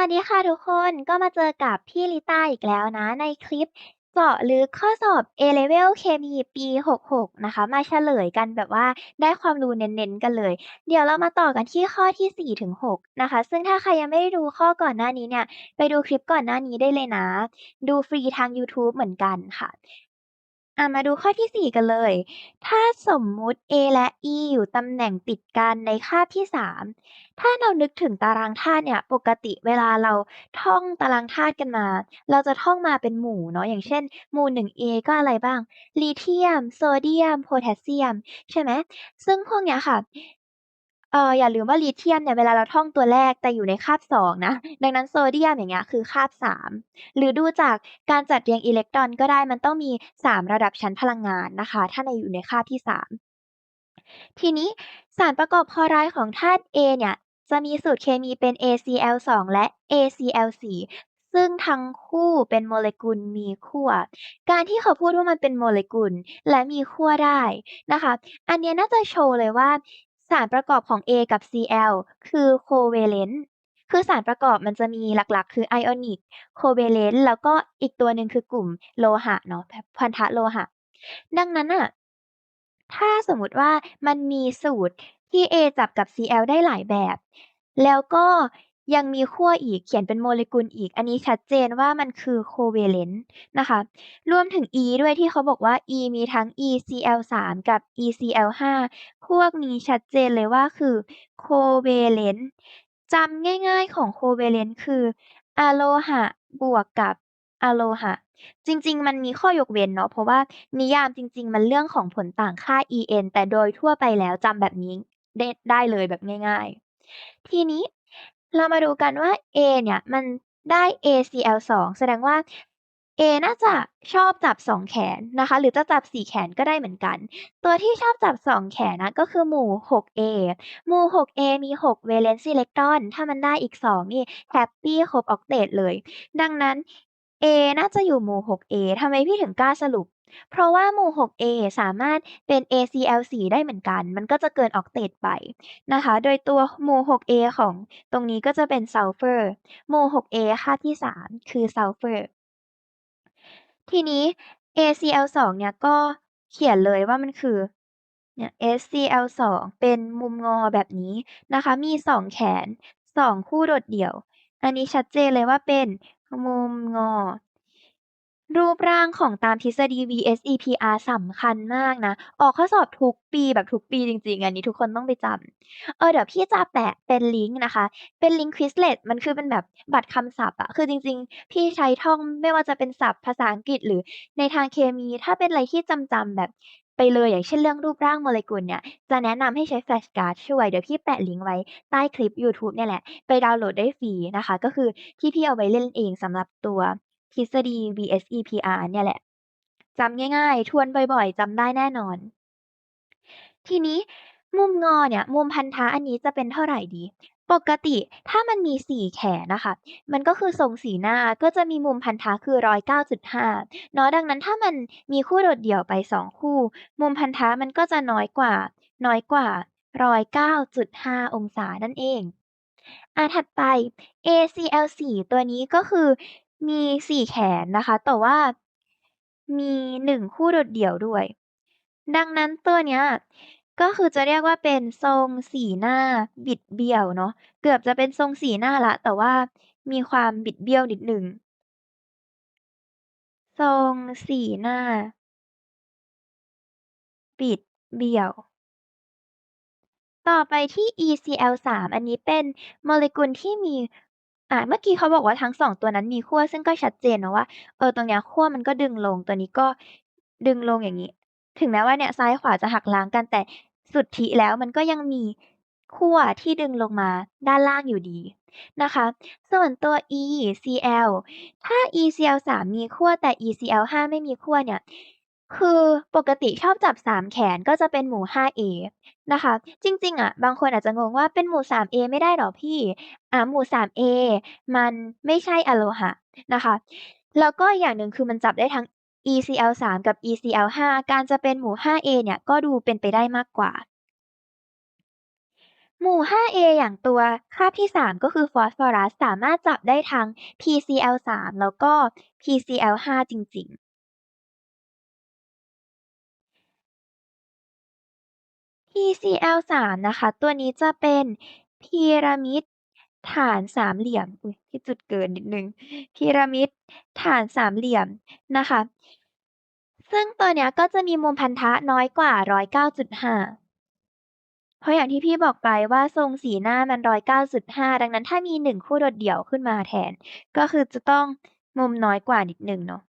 วัสดีค่ะทุกคนก็มาเจอกับพี่ลิต้าอีกแล้วนะ ในคลิปเจาะลึกข้อสอบ A-Level เคมีปี 66 นะคะ มาเฉลยกันแบบว่าได้ความรู้เน้นๆกันเลย เดี๋ยวเรามาต่อกันที่ข้อที่ 4 ถึง 6 นะคะ ซึ่งถ้าใครยังไม่ได้ดูข้อก่อนหน้านี้เนี่ย ไปดูคลิปก่อนหน้านี้ได้เลยนะ ดูฟรีทางยูทูบเหมือนกันค่ะ อะ มาดูข้อที่ 4 กันเลย ถ้าสมมุติ A และ E อยู่ตำแหน่งติดกันในคาบที่ 3 ถ้าเรานึกถึงตารางธาตุเนี่ย ปกติเวลาเราท่องตารางธาตุกันมา เราจะท่องมาเป็นหมู่เนาะ อย่างเช่น หมู่ 1A ก็อะไรบ้าง ลิเธียม โซเดียม โพแทสเซียม ใช่ไหม ซึ่งพวกเนี้ยค่ะ เอ่ออย่าลืมว่าลิเธียมเนี่ยเวลาเราท่องตัวแรกแต่อยู่ในคาบ2นะ ดังนั้นโซเดียมอย่างเงี้ยคือคาบ3หรือดูจากการจัดเรียงอิเล็กตรอนก็ได้มันต้องมี3ระดับชั้นพลังงานนะคะ ถ้าในอยู่ในคาบที่3ทีนี้สารประกอบคลอไรด์ของธาตุ A เนี่ยจะมีสูตรเคมีเป็น ACl2 และ ACl4 ซึ่งทั้งคู่เป็นโมเลกุลมีขั้ว การที่เขาพูดว่ามันเป็นโมเลกุลและมีขั้วได้นะคะ อันเนี้ยน่าจะโชว์เลยว่า สารประกอบของ A กับ Cl คือ covalent คือสารประกอบมันจะมีหลักๆ คือไอออนิก โคเวเลนต์ แล้วก็อีกตัวหนึ่งคือกลุ่มโลหะเนาะ พันธะโลหะ ดังนั้นอะถ้าสมมติว่ามันมีสูตรที่ A จับกับ Cl ได้หลายแบบ แล้วก็ ยังมีขั้วอีก เขียนเป็นโมเลกุลอีก อันนี้ชัดเจนว่ามันคือ covalent นะคะ รวมถึง E ด้วยที่เขาบอกว่า E มีทั้ง ECl3 กับ ECl5 พวกนี้ชัดเจนเลยว่าคือ covalent จำง่ายๆของ covalent คืออะโลหะบวกกับอะโลหะ จริงๆ มันมีข้อยกเว้นเนาะเพราะว่านิยามจริง ๆ มันเรื่องของผลต่างค่า En แต่โดยทั่วไปแล้วจำแบบนี้ได้ได้เลยแบบง่าย ๆ ทีนี้ เรามาดูกันว่า A เนี่ยมันได้ ACl2 แสดงว่า A น่าจะชอบจับ2แขนนะคะ หรือจะจับ4แขนก็ได้เหมือนกัน ตัวที่ชอบจับ2แขนนะก็คือหมู่ 6A หมู่ 6A มี6 valence อิเล็กตรอน ถ้ามันได้อีก 2 นี่แฮปปีครบออกเตตเลย ดังนั้น A น่าจะอยู่หมู่ 6A ทำไมพี่ถึงกล้าสรุป เพราะว่าหมู่ 6A สามารถเป็น ACl4 ได้เหมือนกัน มันก็จะเกินออกเตตไปนะคะ โดยตัวหมู่ 6A ของตรงนี้ก็จะเป็นซัลเฟอร์ หมู่ 6A ค่าที่ 3 คือซัลเฟอร์ ทีนี้ ACl2 เนี่ยก็เขียนเลยว่ามันคือเนี่ย HCl2 เป็นมุมงอแบบนี้นะคะ มี 2 แขน 2 คู่โดดเดี่ยว อันนี้ชัดเจนเลยว่าเป็นมุมงอ รูปร่างของตามทฤษฎี VSEPR สำคัญมากนะ ออกข้อสอบทุกปีแบบทุกปีจริงๆ อันนี้ทุกคนต้องไปจำเออเดี๋ยวพี่จะแปะเป็นลิงก์นะคะ เป็นลิงก์ Quizlet มันคือเป็นแบบบัตรคำศัพท์อะคือจริงๆ พี่ใช้ท่องไม่ว่าจะเป็นศัพท์ภาษาอังกฤษหรือในทางเคมี ถ้าเป็นอะไรที่จำๆแบบไปเลยอย่างเช่นเรื่องรูปร่างโมเลกุลเนี่ย จะแนะนำให้ใช้แฟลชการ์ดช่วย เดี๋ยวพี่แปะลิงก์ไว้ใต้คลิปยูทูบเนี่ยแหละ ไปดาวน์โหลดได้ฟรีนะคะ ก็คือที่พี่เอาไว้เล่นเองสำหรับตัว ทฤษฎี VSEPR เนี่ยแหละจำง่ายๆ ทวนบ่อยๆจำได้แน่นอน ทีนี้มุมงอเนี่ย มุมพันธะอันนี้จะเป็นเท่าไหร่ดี ปกติถ้ามันมี 4 แขนนะคะ มันก็คือทรงสีหน้าก็จะมีมุมพันธะคือ 109.5 เนาะดังนั้นถ้ามันมีคู่โดดเดี่ยวไป 2 คู่ มุมพันธะมันก็จะน้อยกว่า น้อยกว่า 109.5 องศานั่นเองอาถัดไป ACl4 ตัวนี้ก็คือ มี 4 แขนนะคะ แต่ว่ามี 1 คู่โดดเดี่ยวด้วย ดังนั้นตัวเนี้ย ก็คือจะเรียกว่าเป็นทรงสีหน้าบิดเบี้ยวเนาะ เกือบจะเป็นทรงสีหน้าแล้ว แต่ว่ามีความบิดเบี้ยวนิดหนึ่ง ทรงสีหน้า บิดเบี้ยว ต่อไปที่ ECl3 อันนี้เป็นโมเลกุลที่มี อ่า เมื่อกี้เขาบอกว่าทั้ง 2 ตัวนั้นมีขั้ว ซึ่งก็ชัดเจนเนาะว่า เออ ตรงเนี้ยขั้วมันก็ดึงลง ตัวนี้ก็ดึงลง อย่างงี้ ถึงแม้ว่าเนี่ยซ้ายขวาจะหักล้างกัน แต่สุทธิแล้วมันก็ยังมีขั้วที่ดึงลงมาด้านล่างอยู่ดีนะคะ ส่วนตัว ECl ถ้า ECl3 มีขั้วแต่ ECl5 ไม่มีขั้วเนี่ย คือปกติชอบจับ 3 แขน ก็จะเป็นหมู่ 5A นะคะ จริง ๆ อะ บางคนอาจจะงงว่า เป็นหมู่ 3A ไม่ได้เหรอพี่ อ่า หมู่ 3A มันไม่ใช่อะโลหะนะคะ แล้วก็อีกอย่างหนึ่ง คือมันจับได้ทั้ง ECl3 กับ ECl5 การจะเป็นหมู่ 5A เนี่ย ก็ดูเป็นไปได้มากกว่า หมู่ 5A อย่างตัวคาบที่ 3 ก็คือฟอสฟอรัส สามารถจับได้ทั้ง PCl3 แล้วก็ PCl5 จริง ๆ PCl3 นะคะ ตัวนี้จะเป็นพีระมิดฐานสามเหลี่ยม อุ๊ยที่จุดเกินนิดนึง พีระมิดฐานสามเหลี่ยมนะคะ ซึ่งตัวเนี้ยก็จะมีมุมพันธะน้อยกว่า109.5เพราะอย่างที่พี่บอกไปว่าทรงสีหน้ามัน109.5ดังนั้นถ้ามี1คู่โดดเดี่ยวขึ้นมาแทน ก็คือจะต้องมุมน้อยกว่านิดนึงเนาะ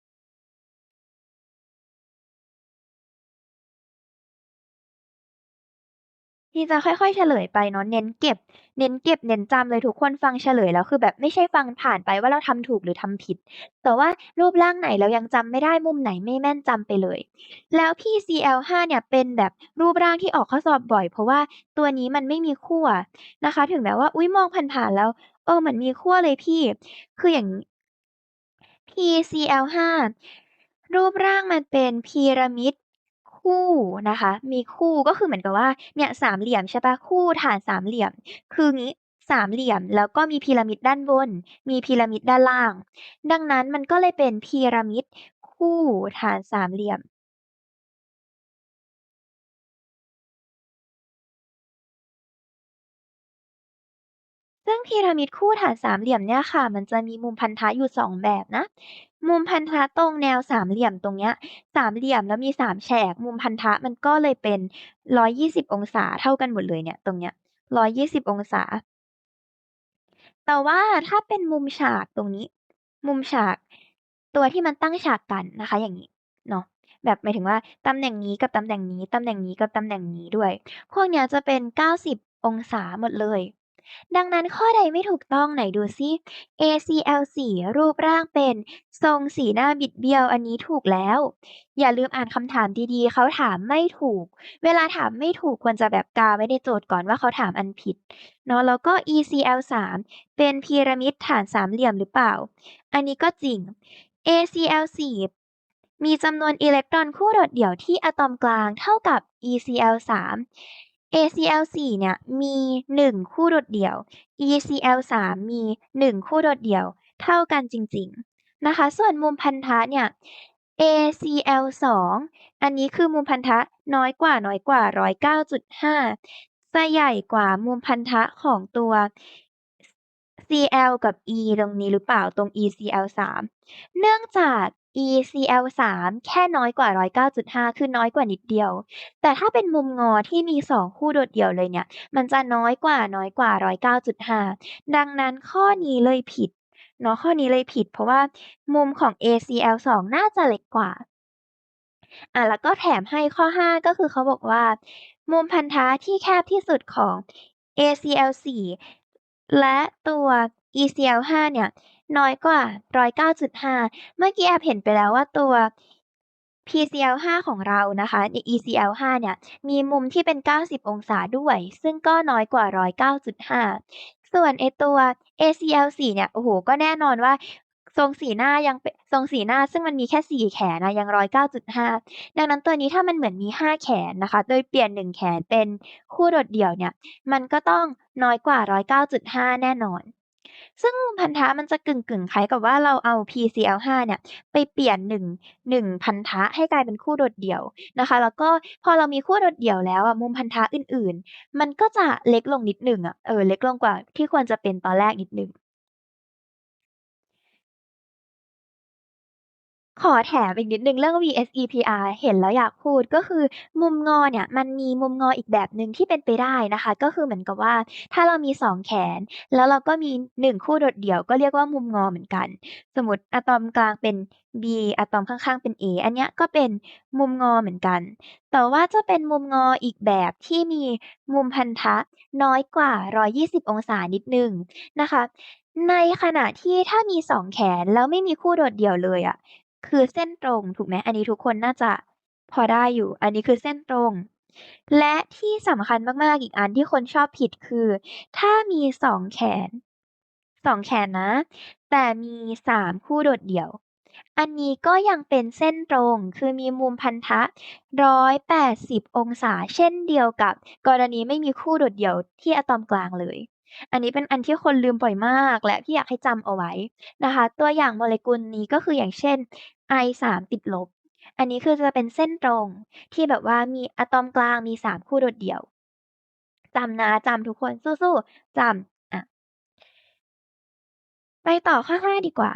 พี่จะค่อยๆเฉลยไปเนาะเน้นเก็บ เน้นเก็บเน้นจำเลยทุกคนฟังเฉลยแล้วคือแบบไม่ใช่ฟังผ่านไปว่าเราทำถูกหรือทำผิด แต่ว่ารูปร่างไหนเรายังจำไม่ได้มุมไหนไม่แม่นจำไปเลย แล้ว PCl5 เนี่ยเป็นแบบรูปร่างที่ออกข้อสอบบ่อย เพราะว่าตัวนี้มันไม่มีขั้วนะคะ ถึงแม้ว่าอุ๊ยมองผ่านๆแล้วเออเหมือนมีขั้วเลยพี่ คืออย่าง PCl5 รูปร่างมันเป็นพีระมิด คู่นะคะ มีคู่ก็คือเหมือนกับว่า เนี่ยสามเหลี่ยมใช่เปล่า คู่ฐานสามเหลี่ยม คืองี้สามเหลี่ยมแล้วก็มีพีระมิดด้านบน มีพีระมิดด้านล่าง ดังนั้นมันก็เลยเป็นพีระมิดคู่ฐานสามเหลี่ยม ซึ่งพีระมิดคู่ฐานสามเหลี่ยมเนี่ยค่ะ มันจะมีมุมพันธะอยู่2แบบนะ มุมพันธะตรงแนวสามเหลี่ยมตรงเนี้ย สามเหลี่ยมแล้วมี3แฉก มุมพันธะมันก็เลยเป็น120องศาเท่ากันหมดเลยเนี่ย ตรงเนี้ย120องศา แต่ว่าถ้าเป็นมุมฉากตรงนี้ มุมฉาก ตัวที่มันตั้งฉากกันนะคะ อย่างงี้เนาะแบบหมายถึงว่าตำแหน่งนี้กับตำแหน่งนี้ตำแหน่งนี้กับตำแหน่งนี้ด้วย พวกเนี้ยจะเป็น90องศาหมดเลย ดังนั้นข้อใดไม่ถูกต้องไหนดูซิ ACL4 รูปร่างเป็น ทรงสีหน้าบิดเบี้ยวอันนี้ถูกแล้ว อย่าลืมอ่านคำถามดีๆ เขาถามไม่ถูก เวลาถามไม่ถูกควรจะแบบกาไว้ในโจทย์ก่อนว่าเขาถามอันผิดเนาะแล้วก็ ECL3 เป็นพีระมิดฐานสามเหลี่ยมหรือเปล่า อันนี้ก็จริง ACL4 มีจำนวนอิเล็กตรอนคู่โดดเดี่ยวที่อะตอมกลางเท่ากับ ECL3 ACL4 เนี่ยมี 1 คู่โดดเดี่ยว ECL3 มี 1 คู่โดดเดี่ยว เท่ากันจริงๆนะคะ ส่วนมุมพันธะเนี่ย ACL2 อันนี้คือมุมพันธะน้อยกว่าน้อยกว่า 109.5 จะใหญ่กว่ามุมพันธะของตัว Cl กับ E ตรงนี้หรือเปล่าตรง ECL3 เนื่องจาก ECL3 แค่น้อยกว่า 109.5 คือน้อยกว่านิดเดียว แต่ถ้าเป็นมุมงอที่มี 2 คู่โดดเดี่ยวเลยเนี่ย มันจะน้อยกว่าน้อยกว่า 109.5 ดังนั้นข้อนี้เลยผิดเนาะข้อนี้เลยผิด เพราะว่ามุมของ ACL2 น่าจะเล็กกว่าอ่าแล้วก็แถมให้ข้อ 5 ก็คือเขาบอกว่า มุมพันธะที่แคบที่สุดของ ACL4 และตัว ECL5 เนี่ย น้อยกว่า109.5เมื่อกี้แอบเห็นไปแล้วว่าตัว PCl5 ของเรานะคะ ECL5 เนี่ย มีมุมที่เป็น 90 องศาด้วย ซึ่งก็น้อยกว่า 109.5 ส่วนไอตัว ACL4 เนี่ย โอ้โฮก็แน่นอนว่าทรงสีหน้ายังทรงสีหน้าซึ่งมันมีแค่4แขนอะยัง109.5ดังนั้นตัวนี้ถ้ามันเหมือนมี5แขนนะคะ โดยเปลี่ยน1แขนเป็นคู่โดดเดี่ยวเนี่ย มันก็ต้องน้อยกว่า109.5แน่นอน ซึ่งมุมพันธะมันจะกึ่งๆคล้ายกับว่าเราเอา PCl5 เนี่ยไปเปลี่ยน1 1พันธะให้กลายเป็นคู่โดดเดี่ยวนะคะ แล้วก็พอเรามีคู่โดดเดี่ยวแล้วอะมุมพันธะอื่นๆ มันก็จะเล็กลงนิดหนึ่งอะเออเล็กลงกว่าที่ควรจะเป็นตอนแรกนิดหนึ่ง ขอแถมอีกนิดหนึ่งเรื่อง VSEPR เห็นแล้วอยากพูดก็คือมุมงอเนี่ยมันมีมุมงออีกแบบหนึ่งที่เป็นไปได้นะคะ ก็คือเหมือนกับว่าถ้าเรามี 2 แขน แล้วเราก็มี 1 คู่โดดเดี่ยวก็เรียกว่ามุมงอเหมือนกัน สมมติอะตอมกลางเป็น B อะตอมข้างๆเป็น A อันเนี้ยก็เป็นมุมงอเหมือนกัน แต่ว่าจะเป็นมุมงออีกแบบที่มีมุมพันธะน้อยกว่า 120 องศานิดหนึ่งนะคะในขณะที่ถ้ามี2แขนแล้วไม่มีคู่โดดเดี่ยวเลยอะ คือเส้นตรงถูกไหม อันนี้ทุกคนน่าจะพอได้อยู่ อันนี้คือเส้นตรง และที่สำคัญมาก ๆ อีกอันที่คนชอบผิดคือ ถ้ามี2แขน2แขนนะ แต่มี3คู่โดดเดี่ยว อันนี้ก็ยังเป็นเส้นตรง คือมีมุมพันธะ180องศา เช่นเดียวกับ กรณีไม่มีคู่โดดเดี่ยวที่อะตอมกลางเลย อันนี้เป็นอันที่คนลืมบ่อยมาก และที่อยากให้จำเอาไว้นะคะ ตัวอย่างโมเลกุลนี้ก็คืออย่างเช่น I3 ติดลบ อันนี้คือจะเป็นเส้นตรงที่แบบว่ามีอะตอมกลางมี 3 คู่โดดเดี่ยวจำนะจำทุกคนสู้ๆจำอะไปต่อข้อ5ดีกว่า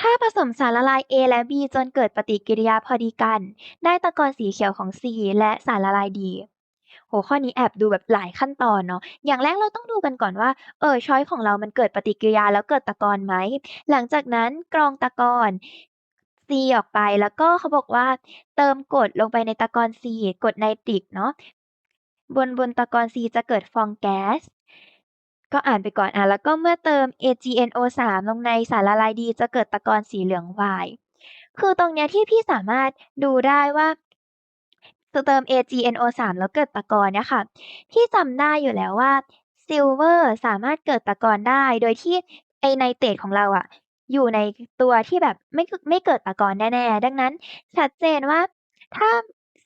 ถ้าผสมสารละลาย A และ B จนเกิดปฏิกิริยาพอดีกัน ได้ตะกอนสีเขียวของ C และสารละลาย D โอ้ข้อนี้แอบดูแบบหลายขั้นตอนเนาะ อย่างแรกเราต้องดูกันก่อนว่า เออชอยซ์ของเรามันเกิดปฏิกิริยาแล้วเกิดตะกอนไหม หลังจากนั้นกรองตะกอน C ออกไปแล้วก็เขาบอกว่าเติมกรดลงไปในตะกอน C กรดไนตริกเนาะ บนบนตะกอน C จะเกิดฟองแก๊ส ก็อ่านไปก่อนอ่าแล้วก็เมื่อเติม AgNO3 ลงในสารละลาย D จะเกิดตะกอนสีเหลืองวายคือตรงเนี้ยที่พี่สามารถดูได้ว่า เติม AgNO3 แล้วเกิดตะกอนเนี่ยค่ะ พี่จำได้อยู่แล้วว่าซิลเวอร์สามารถเกิดตะกอนได้ โดยที่ไอไนเตรตของเราอะอยู่ในตัวที่แบบไม่ไม่เกิดตะกอนแน่ๆดังนั้นชัดเจนว่าถ้า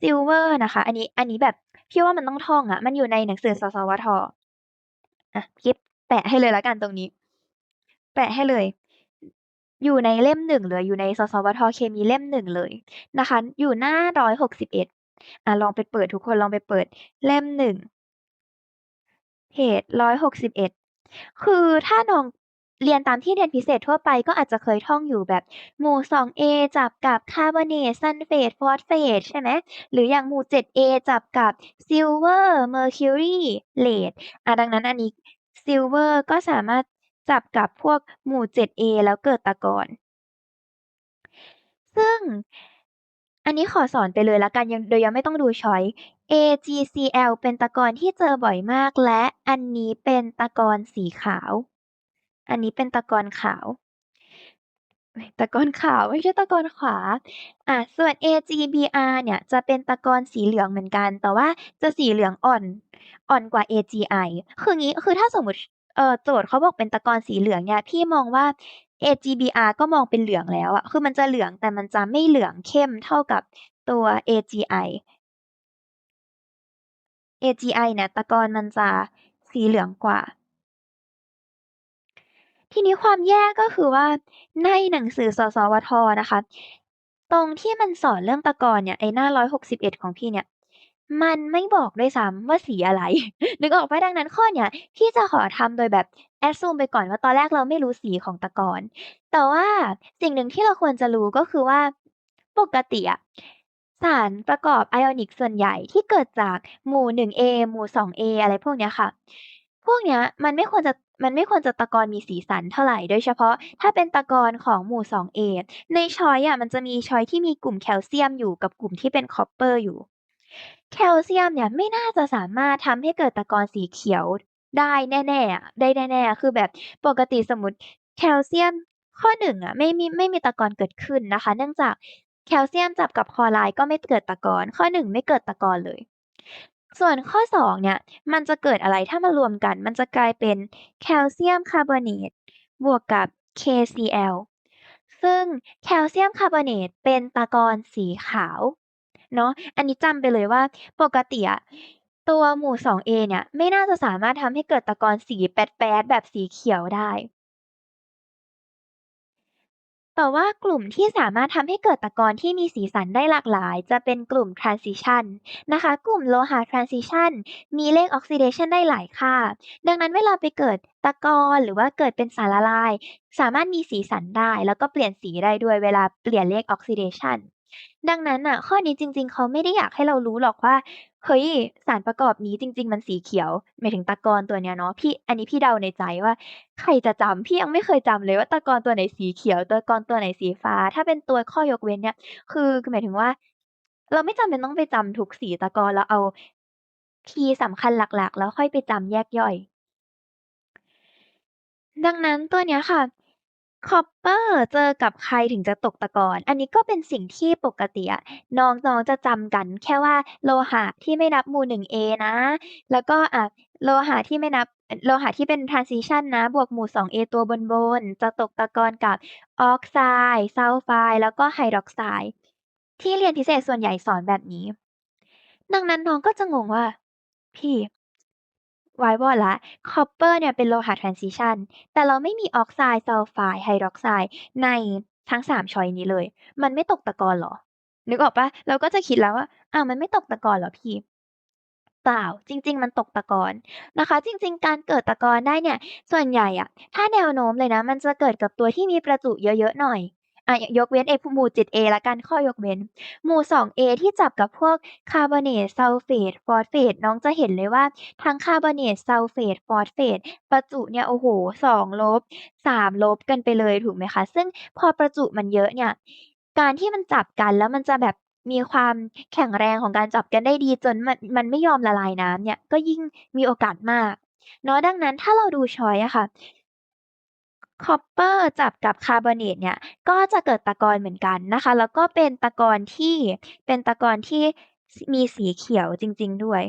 ซิลเวอร์นะคะ อันนี้อันนี้แบบพี่ว่ามันต้องท่องอะมันอยู่ในหนังสือสสวท.อะกิ๊บแปะให้เลยแล้วกันตรงนี้ แปะให้เลย อยู่ในเล่ม1เลยอยู่ในสสวท.เคมีเล่ม1เลยนะคะ อยู่หน้า161อ่า ลองไปเปิด ทุกคนลองไปเปิดเล่ม 1 เพจ 161 คือถ้าน้องเรียนตามที่เรียนพิเศษทั่วไปก็อาจจะเคยท่องอยู่แบบ หมู่ 2A จับกับคาร์บอเนตซัลเฟต ฟอสเฟต ใช่ไหม หรืออย่างหมู่ 7A จับกับซิลเวอร์ เมอร์คิวรีเลดอ่าดังนั้นอันนี้ซิลเวอร์ก็สามารถจับกับพวกหมู่ 7A แล้วเกิดตะกอน ซึ่ง อันนี้ขอสอนไปเลยล้วกันยังโดยยังไม่ต้องดูชอย AgCl เป็นตะกอนที่เจอบ่อยมาก และอันนี้เป็นตะกอนสีขาว อันนี้เป็นตะกอนขาว ตะกอนขาวไม่ใช่ตะกอนขวา อ่าส่วน AgBr เนี่ยจะเป็นตะกอนสีเหลืองเหมือนกัน แต่ว่าจะสีเหลืองอ่อน อ่อนกว่า AgI คืองี้คือถ้าสมมติเอ่อโจทย์เขาบอกเป็นตะกอนสีเหลืองเนี่ยพี่มองว่า AgBr ก็มองเป็นเหลืองแล้วอะคือมันจะเหลืองแต่มันจะไม่เหลืองเข้มเท่ากับตัว AgI AgI เนี่ยตะกอนมันจะสีเหลืองกว่า ทีนี้ความแย่ก็คือว่าในหนังสือสสวท.นะคะ ตรงที่มันสอนเรื่องตะกอนเนี่ยไอ้หน้า 161 ของพี่เนี่ย มันไม่บอกด้วยซ้ำว่าสีอะไร นึกออกเปล่า?ดังนั้นข้อเนี้ยพี่จะขอทำโดยแบบ assume ไปก่อนว่าตอนแรกเราไม่รู้สีของตะกอน แต่ว่าสิ่งหนึ่งที่เราควรจะรู้ก็คือว่าปกติอะสารประกอบไอออนิกส่วนใหญ่ที่เกิดจากหมู่ 1A หมู่ 2A อะไรพวกเนี้ยค่ะ พวกเนี้ยมันไม่ควรจะมันไม่ควรจะตะกอนมีสีสันเท่าไหร่ โดยเฉพาะถ้าเป็นตะกอนของหมู่ 2A ในชอยอะมันจะมีชอยที่มีกลุ่มแคลเซียมอยู่กับกลุ่มที่เป็นคอปเปอร์อยู่ แคลเซียมเนี่ยไม่น่าจะสามารถทำให้เกิดตะกอนสีเขียวได้แน่ๆอะได้แน่ๆ คือแบบปกติสมมติแคลเซียมข้อ1อะไม่มีไม่มีตะกอนเกิดขึ้นนะคะ เนื่องจากแคลเซียมจับกับคลอไรด์ก็ไม่เกิดตะกอนข้อ1ไม่เกิดตะกอนเลย ส่วนข้อ2เนี่ยมันจะเกิดอะไรถ้ามารวมกัน มันจะกลายเป็นแคลเซียมคาร์บอเนตบวกกับ KCl ซึ่งแคลเซียมคาร์บอเนตเป็นตะกอนสีขาว เนาะ อันนี้จำไปเลยว่า ปกติอะตัวหมู่ 2A เนี่ย ไม่น่าจะสามารถทำให้เกิดตะกอนสีแป๊ด ๆ แบบสีเขียวได้ แต่ว่ากลุ่มที่สามารถทำให้เกิดตะกอนที่มีสีสันได้หลากหลาย จะเป็นกลุ่ม transition นะคะ กลุ่มโลหะ transition มีเลขออกซิเดชันได้หลายค่า ดังนั้นเวลาไปเกิดตะกอนหรือว่าเกิดเป็นสารละลาย สามารถมีสีสันได้ แล้วก็เปลี่ยนสีได้ด้วยเวลาเปลี่ยนเลขออกซิเดังนั้นน่ะ ข้อนี้จริง ๆ เขาไม่ได้อยากให้เรารู้หรอกว่า เฮ้ย สารประกอบนี้จริง ๆ มันสีเขียว หมายถึงตะกอนตัวเนี้ยเนาะ พี่ อันนี้พี่เดาในใจว่า ใครจะจำ พี่ยังไม่เคยจำเลยว่าตะกอนตัวไหนสีเขียว ตะกอนตัวไหนสีฟ้า ถ้าเป็นตัวข้อยกเว้นเนี่ย คือคือหมายถึงว่า เราไม่จำเป็นต้องไปจำทุกสีตะกอน เราเอาคีย์สำคัญหลัก ๆ แล้วค่อยไปจำแยกย่อย ดังนั้นตัวเนี้ยค่ะ Copper เจอกับใครถึงจะตกตะกอน อันนี้ก็เป็นสิ่งที่ปกติอะน้อง ๆ จะจำกันแค่ว่าโลหะที่ไม่นับหมู่ 1A นะ แล้วก็ อ่า โลหะที่ไม่นับ โลหะที่เป็น transition นะ บวกหมู่ 2A ตัวบน ๆ จะตกตะกอนกับออกไซด์ซัลไฟด์แล้วก็ไฮดรอกไซด์ที่เรียนพิเศษส่วนใหญ่สอนแบบนี้ ดังนั้นน้องก็จะงงว่า พี่ ไว้วอดแล้ว Copper เนี่ยเป็นโลหะ transition แต่เราไม่มีออกไซด์ซัลไฟด์ไฮดรอกไซด์ในทั้ง3ชอยนี้เลย มันไม่ตกตะกอนเหรอ?นึกออกปล่า?เราก็จะคิดแล้วว่าอ้าวมันไม่ตกตะกอนเหรอพี่?เปล่าจริง ๆ มันตกตะกอนนะคะ จริง ๆ การเกิดตะกอนได้เนี่ย ส่วนใหญ่อะถ้าแนวโน้มเลยนะ มันจะเกิดกับตัวที่มีประจุเยอะๆหน่อย อะยยกเว้นไอ้พหมู่ 7A แล้วกันข้อยกเว้น หมู่ 2A ที่จับกับพวกคาร์บอเนตซัลเฟตฟอสเฟตน้องจะเห็นเลยว่าทั้งคาร์บอเนตซัลเฟตฟอสเฟตประจุเนี่ยโอ้โฮ2ลบ3ลบกันไปเลยถูกไหมคะ ซึ่งพอประจุมันเยอะเนี่ยการที่มันจับกันแล้วมันจะแบบมีความแข็งแรงของการจับกันได้ดีจนมันมันไม่ยอมละลายน้ำเนี่ยก็ยิ่งมีโอกาสมากเนาะดังนั้นถ้าเราดูชอยอะค่ะ Copper จับกับคาร์บอเนตเนี่ย ก็จะเกิดตะกอนเหมือนกันนะคะ แล้วก็เป็นตะกอนที่เป็นตะกอนที่มีสีเขียวจริง ๆ ด้วย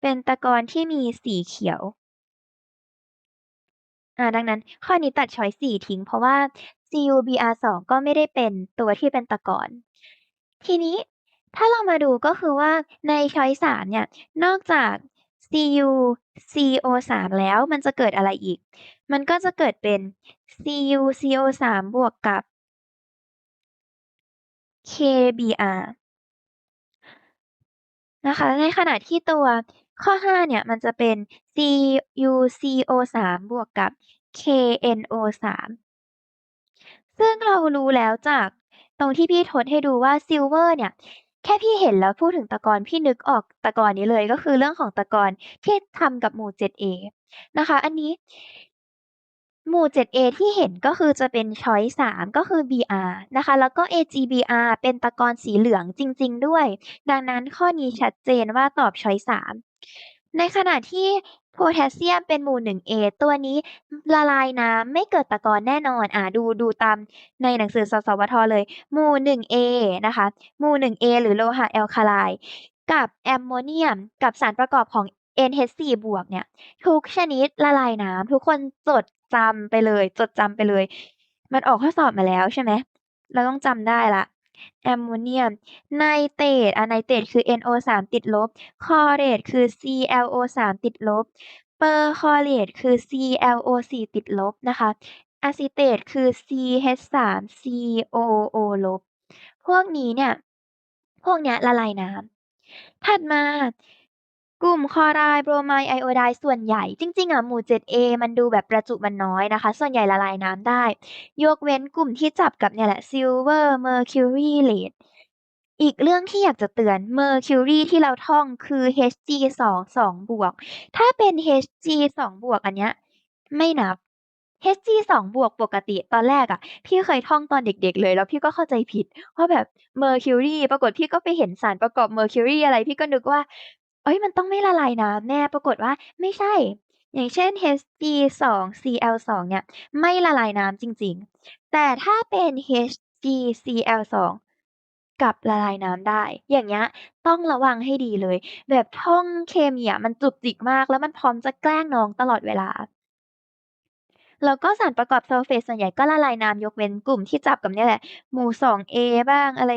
เป็นตะกอนที่มีสีเขียวอาดังนั้นข้อนี้ตัดชอยซ์4ทิ้ง เพราะว่า CuBr2 ก็ไม่ได้เป็นตัวที่เป็นตะกอน ทีนี้ถ้าเรามาดูก็คือว่าในชอยซ์3เนี่ย นอกจาก CuCO3 แล้วมันจะเกิดอะไรอีก มันก็จะเกิดเป็น CuCO3 บวกกับ KBr นะคะ ในขณะที่ตัวข้อ 5 เนี่ย มันจะเป็น CuCO3 บวกกับ KNO3 ซึ่งเรารู้แล้วจากตรงที่พี่ทดให้ดูว่าซิลเวอร์เนี่ย แค่พี่เห็นแล้วพูดถึงตะกอนพี่นึกออกตะกอนนี้เลย ก็คือเรื่องของตะกอนที่ทำกับหมู่ 7A นะคะ อันนี้ หมู่ 7A ที่เห็นก็คือจะเป็นชอยซ์3ก็คือ Br นะคะ แล้วก็ AgBr เป็นตะกอนสีเหลืองจริง ๆ ด้วย ดังนั้นข้อนี้ชัดเจนว่าตอบชอยซ์3ในขณะที่ โพแทสเซียมเป็นหมู่ 1A ตัวนี้ละลายน้ำไม่เกิดตะกอนแน่นอนอ่าดูดูตามในหนังสือสสวท.เลย หมู่ 1A นะคะหมู่ 1A หรือโลหะแอลคาไลกับแอมโมเนียม กับสารประกอบของ NH4 บวกเนี่ย ทุกชนิดละลายน้ำทุกคนจดจำไปเลย จดจำไปเลย มันออกข้อสอบมาแล้วใช่ไหมเราต้องจำได้ล้ว แอมโมเนียม ไนเตรต อะไนเตรตคือ NO3 ติดลบ คลอเรตคือ ClO3 ติดลบ เปอร์คลอเรตคือ ClO4 ติดลบนะคะอะซิเตตคือ CH3COO ลบ พวกนี้เนี่ย พวกเนี้ยละลายน้ำถัดมา กลุ่มคลอไรด์โบรไมด์ ไอโอไดด์ส่วนใหญ่ จริง ๆ อะ หมู่ 7A มันดูแบบประจุมันน้อยนะคะ ส่วนใหญ่ละลายน้ำได้ ยกเว้นกลุ่มที่จับกับเนี่ยแหละ ซิลเวอร์ เมอร์คิวรี เลด อีกเรื่องที่อยากจะเตือน เมอร์คิวรีที่เราท่องคือ Hg2 2บวก ถ้าเป็น Hg2 บวกอันเนี้ยไม่นับ Hg2 บวกปกติตอนแรกอะพี่เคยท่องตอนเด็กๆเลย แล้วพี่ก็เข้าใจผิดว่าแบบเมอร์คิวรีปรากฏพี่ก็ไปเห็นสารประกอบเมอร์คิวรีอะไร พี่ก็นึกว่า เฮ้ย มันต้องไม่ละลายน้ำแน่ ปรากฏว่าไม่ใช่ อย่างเช่น Hg2Cl2 เนี่ย ไม่ละลายน้ำจริงๆ แต่ถ้าเป็น HgCl2 กับละลายน้ำได้ อย่างเงี้ยต้องระวังให้ดีเลย แบบท่องเคมีอะมันจุกจิกมาก แล้วมันพร้อมจะแกล้งน้องตลอดเวลา แล้วก็สารประกอบซัลเฟตส่วนใหญ่ก็ละลายน้ำยกเว้นกลุ่มที่จับกับเนี่ยแหละหมู่ 2A บ้างอะไร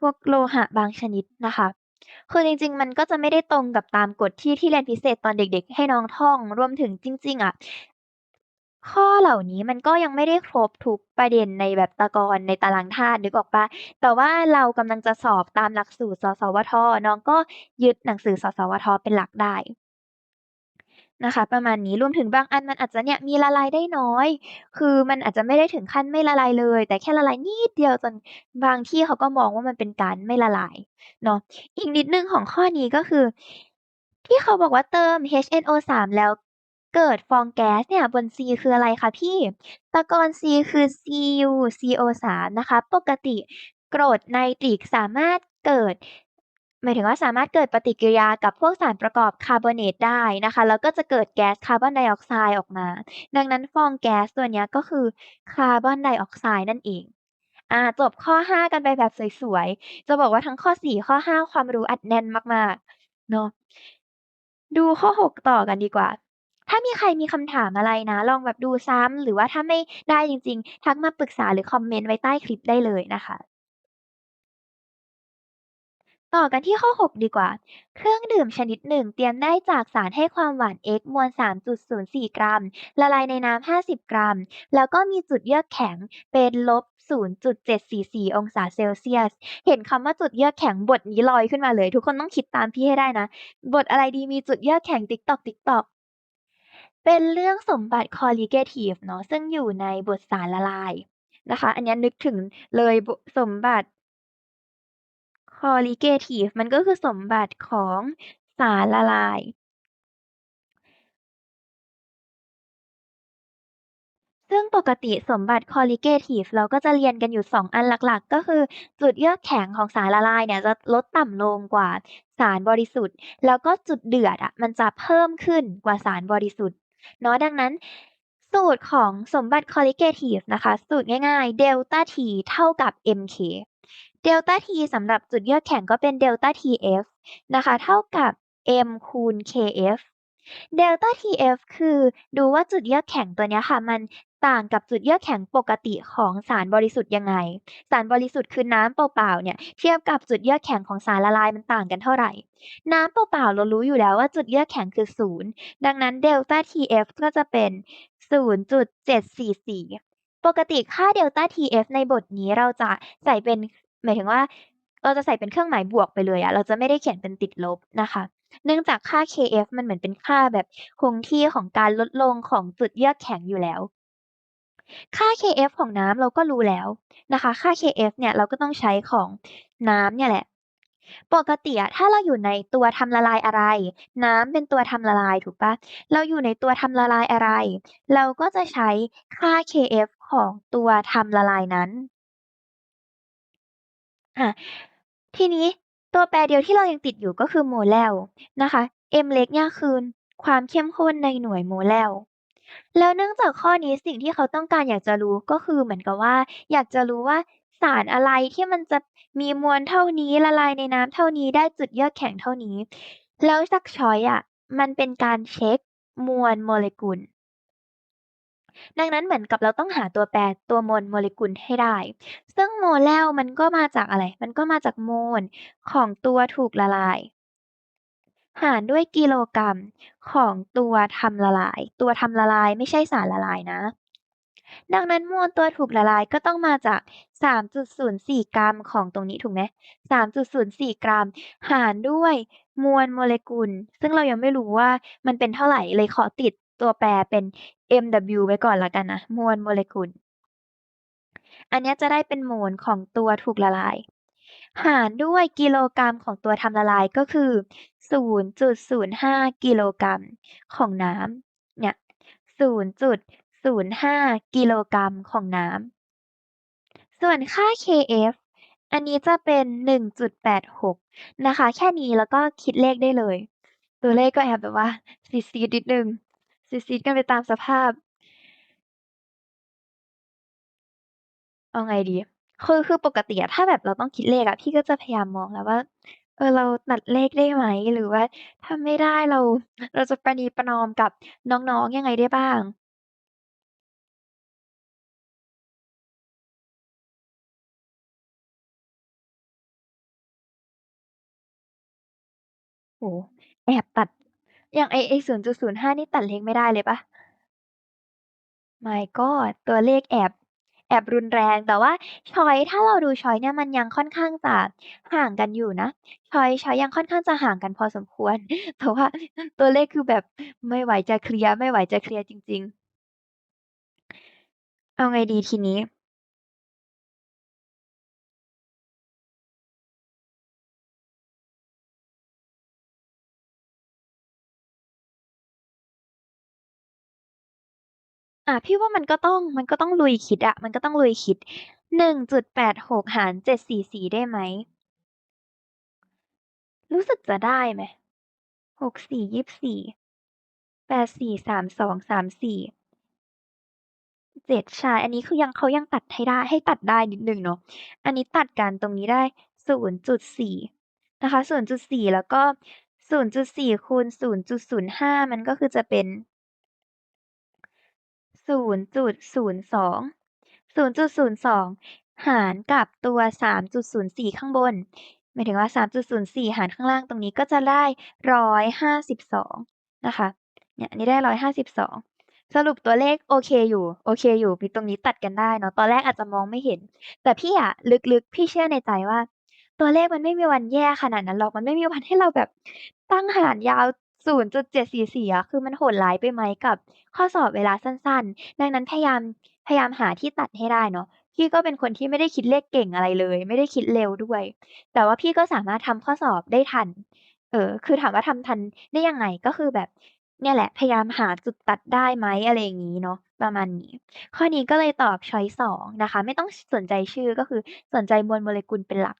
พวกโลหะบางชนิดนะคะ คือจริง ๆ มันก็จะไม่ได้ตรงกับตามกฎที่ ที่เรียนพิเศษตอนเด็ก ๆ ให้น้องท่อง รวมถึงจริง ๆ อะ ข้อเหล่านี้มันก็ยังไม่ได้ครบทุกประเด็นในแบบตะกอน ในตารางธาตุ นึกออกเปล่า?แต่ว่าเรากำลังจะสอบตามหลักสูตร สสวท.น้องก็ยึดหนังสือ สสวท.เป็นหลักได้ นะคะ ประมาณนี้รวมถึงบางอันมันอาจจะเนี่ยมีละลายได้น้อย คือมันอาจจะไม่ได้ถึงขั้นไม่ละลายเลย แต่แค่ละลายนิดเดียวจนบางที่เขาก็มองว่ามันเป็นการไม่ละลายเนาะอีกนิดหนึ่งของข้อนี้ก็คือ ที่เขาบอกว่าเติม HNO3 แล้วเกิดฟองแก๊สเนี่ยบน C คืออะไรคะพี่?ตะกอน C คือ CuCO3 นะคะ ปกติกรดไนตริกสามารถเกิด หมายถึงว่าสามารถเกิดปฏิกิริยากับพวกสารประกอบคาร์บอเนตได้นะคะ แล้วก็จะเกิดแก๊สคาร์บอนไดออกไซด์ออกมา ดังนั้นฟองแก๊สตัวนี้ก็คือคาร์บอนไดออกไซด์นั่นเองอาจบข้อ 5 กันไปแบบสวยๆ จะบอกว่าทั้งข้อ 4 ข้อ 5 ความรู้อัดแน่นมากๆเนาะดูข้อ 6 ต่อกันดีกว่า ถ้ามีใครมีคำถามอะไรนะ ลองแบบดูซ้ำหรือว่าถ้าไม่ได้จริงๆ ทักมาปรึกษาหรือคอมเมนต์ไว้ใต้คลิปได้เลยนะคะ ต่อกันที่ข้อ 6 ดีกว่า เครื่องดื่มชนิดหนึ่งเตรียมได้จากสารให้ความหวาน X มวล 3.04 กรัม ละลายในน้ำ 50 กรัม แล้วก็มีจุดเยือกแข็งเป็นลบ 0.744 องศาเซลเซียส เห็นคำว่าจุดเยือกแข็งบทนี้ลอยขึ้นมาเลย ทุกคนต้องคิดตามพี่ให้ได้นะ บทอะไรดีมีจุดเยือกแข็งติ๊กต๊อกเป็นเรื่องสมบัติ Colligative เนาะซึ่งอยู่ในบทสารละลายนะคะ อันนี้นึกถึงเลยสมบัติ Colligative มันก็คือสมบัติของสารละลาย ซึ่งปกติสมบัติ Colligative เราก็จะเรียนกันอยู่ 2 อันหลักๆ ก็คือจุดเยือกแข็งของสารละลายเนี่ยจะลดต่ำลงกว่าสารบริสุทธิ์ แล้วก็จุดเดือดอะมันจะเพิ่มขึ้นกว่าสารบริสุทธิ์เนาะดังนั้นสูตรของสมบัติ Colligative นะคะ สูตรง่ายๆเดลต้า T เท่ากับ mK เดลต้า T สำหรับจุดเยือกแข็งก็เป็นเดลต้า Tf นะคะ เท่ากับ m คูณ Kf เดลต้า Tf คือดูว่าจุดเยือกแข็งตัวนี้ค่ะ มันต่างกับจุดเยือกแข็งปกติของสารบริสุทธิ์ยังไง สารบริสุทธิ์คือน้ำเปล่าๆเนี่ยเทียบกับจุดเยือกแข็งของสารละลายมันต่างกันเท่าไหร่ น้ำเปล่าๆเรารู้อยู่แล้วว่าจุดเยือกแข็งคือ0ดังนั้นเดลต้า Tf ก็จะเป็น0.744ปกติค่าเดลต้า Tf ในบทนี้เราจะใส่เป็น หมายถึงว่าเราจะใส่เป็นเครื่องหมายบวกไปเลยอะเราจะไม่ได้เขียนเป็นติดลบนะคะ เนื่องจากค่า Kf มันเหมือนเป็นค่าแบบคงที่ของการลดลงของจุดเยือกแข็งอยู่แล้ว ค่า Kf ของน้ำเราก็รู้แล้วนะคะ ค่า Kf เนี่ยเราก็ต้องใช้ของน้ำเนี่ยแหละ ปกติอะถ้าเราอยู่ในตัวทำละลายอะไร น้ำเป็นตัวทำละลายถูกปล่าเราอยู่ในตัวทำละลายอะไร เราก็จะใช้ค่า Kf ของตัวทำละลายนั้น อาทีนี้ตัวแปรเดียวที่เรายังติดอยู่ก็คือ Mole นะคะ m เล็กเนี่ยคือความเข้มข้นในหน่วย Mole แล้วเนื่องจากข้อนี้สิ่งที่เขาต้องการอยากจะรู้ก็คือเหมือนกับว่า อยากจะรู้ว่าสารอะไรที่มันจะมีมวลเท่านี้ละลายในน้ำเท่านี้ได้จุดเยือกแข็งเท่านี้ แล้วจากชอยซ์อะมันเป็นการเช็กมวลโมเลกุล ดังนั้นเหมือนกับเราต้องหาตัวแปรตัวมวลโมเลกุลให้ได้ ซึ่ง Mole มันก็มาจากอะไร มันก็มาจากโมลของตัวถูกละลาย หารด้วยกิโลกรัมของตัวทำละลาย ตัวทำละลายไม่ใช่สารละลายนะ ดังนั้นมวลตัวถูกละลายก็ต้องมาจาก 3.04 กรัมของตรงนี้ถูกไหม3.04 กรัม หารด้วยมวลโมเลกุล ซึ่งเรายังไม่รู้ว่ามันเป็นเท่าไหร่เลยขอติด ตัวแปรเป็น mW ไว้ก่อนแล้วกันนะ มวลโมเลกุล อันนี้จะได้เป็นโมลของตัวถูกละลาย หารด้วยกิโลกรัมของตัวทำละลายก็คือ 0.05 กิโลกรัมของน้ำเนี่ย 0.05 กิโลกรัมของน้ำ ส่วนค่า Kf อันนี้จะเป็น 1.86 นะคะ แค่นี้แล้วก็คิดเลขได้เลย ตัวเลขก็แอบแบบว่าซีดๆนิดหนึ่ง ซีด ๆ กันไปตามสภาพ เอาไงดี คือ คือปกติอะ ถ้าแบบเราต้องคิดเลขอะ พี่ก็จะพยายามมองแล้วว่า เออ เราตัดเลขได้ไหม หรือว่าถ้าไม่ได้เรา เราจะประนีประนอมกับน้อง ๆ ยังไงได้บ้าง?โอ้โฮ แอบตัด อย่างไอไอ้0.05นี่ตัดเลขไม่ได้เลยปล่า? My God ตัวเลขแอบแอบรุนแรงแต่ว่าชอยถ้าเราดูชอยเนี่ยมันยังค่อนข้างจะห่างกันอยู่นะชอยชอยยังค่อนข้างจะห่างกันพอสมควร แต่ว่าตัวเลขคือแบบไม่ไหวจะเคลียร์ไม่ไหวจะเคลียร์จริง ๆ เอาไงดีทีนี้? อาพี่ว่ามันก็ต้อง มันก็ต้องลุยคิดอะ มันก็ต้องลุยคิด 1.86 หาร 744 ได้ไหม?รู้สึกจะได้ไหม?6 4 24 8 4 3 2 3 4 7ใช่ อันนี้คือยังเขายังตัดให้ได้ ให้ตัดได้นิดนึงเนาะ อันนี้ตัดกันตรงนี้ได้0.4นะคะ0.4แล้วก็0.4คูณ0.05มันก็คือจะเป็น 0.02 0.02หารกับตัว3.04ข้างบนหมายถึงว่า3.04หารข้างล่างตรงนี้ก็จะได้152นะคะเนี่ยนนี้ได้152สรุปตัวเลขโอเคอยู่โอเคอยู่มีตรงนี้ตัดกันได้เนาะตอนแรกอาจจะมองไม่เห็น แต่พี่อะลึกๆ พี่เชื่อในใจว่า ตัวเลขมันไม่มีวันแย่ขนาดนั้นหรอกมันไม่มีวันให้เราแบบตั้งหารยาว 0.744 อะคือมันโหดร้ายไปไหมกับข้อสอบเวลาสั้นๆ ดังนั้นพยายามพยายามหาที่ตัดให้ได้เนาะ พี่ก็เป็นคนที่ไม่ได้คิดเลขเก่งอะไรเลย ไม่ได้คิดเร็วด้วย แต่ว่าพี่ก็สามารถทำข้อสอบได้ทัน เออ คือถามว่าทำทันได้ยังไงก็คือแบบเนี่ยแหละ พยายามหาจุดตัดได้ไหมอะไรอย่างงี้เนาะประมาณนี้ ข้อนี้ก็เลยตอบชอยซ์2นะคะ ไม่ต้องสนใจชื่อก็คือสนใจมวลโมเลกุลเป็นหลัก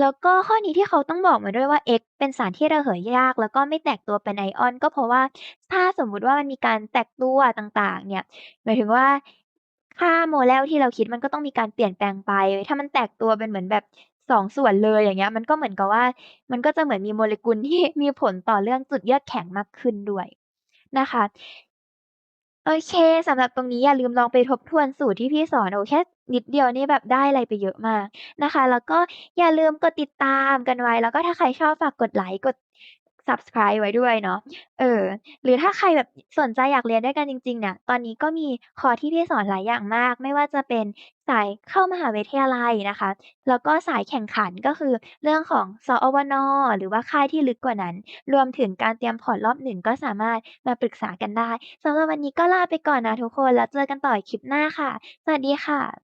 แล้วก็ข้อนี้ที่เขาต้องบอกมาด้วยว่า X เป็นสารที่ระเหยยาก แล้วก็ไม่แตกตัวเป็นไอออน ก็เพราะว่าถ้าสมมุติว่ามันมีการแตกตัวต่างๆ เนี่ย หมายถึงว่าค่า mole ที่เราคิดมันก็ต้องมีการเปลี่ยนแปลงไป ถ้ามันแตกตัวเป็นเหมือนแบบ2ส่วนเลยอย่างเงี้ย มันก็เหมือนกับว่า มันก็จะเหมือนมีโมเลกุลที่มีผลต่อเรื่องจุดเยือกแข็งมากขึ้นด้วยนะคะ โอเคสำหรับตรงนี้อย่าลืมลองไปทบทวนสูตรที่พี่สอนโอ้แค่นิดเดียวนี่แบบได้อะไรไปเยอะมากนะคะ แล้วก็อย่าลืมกดติดตามกันไว้ แล้วก็ถ้าใครชอบฝากกดไลค์กด subscribe ไว้ด้วยเนาะ เออ หรือถ้าใครแบบสนใจอยากเรียนด้วยกันจริงๆเนี่ย ตอนนี้ก็มีคอร์สที่พี่สอนหลายอย่างมาก ไม่ว่าจะเป็นสายเข้ามหาวิทยาลัยนะคะ แล้วก็สายแข่งขันก็คือเรื่องของสอวน.หรือว่าค่ายที่ลึกกว่านั้น รวมถึงการเตรียมพอร์ตรอบ1ก็สามารถมาปรึกษากันได้สำหรับวันนี้ก็ลาไปก่อนนะทุกคน แล้วเจอกันต่ออีกคลิปหน้าค่ะ สวัสดีค่ะ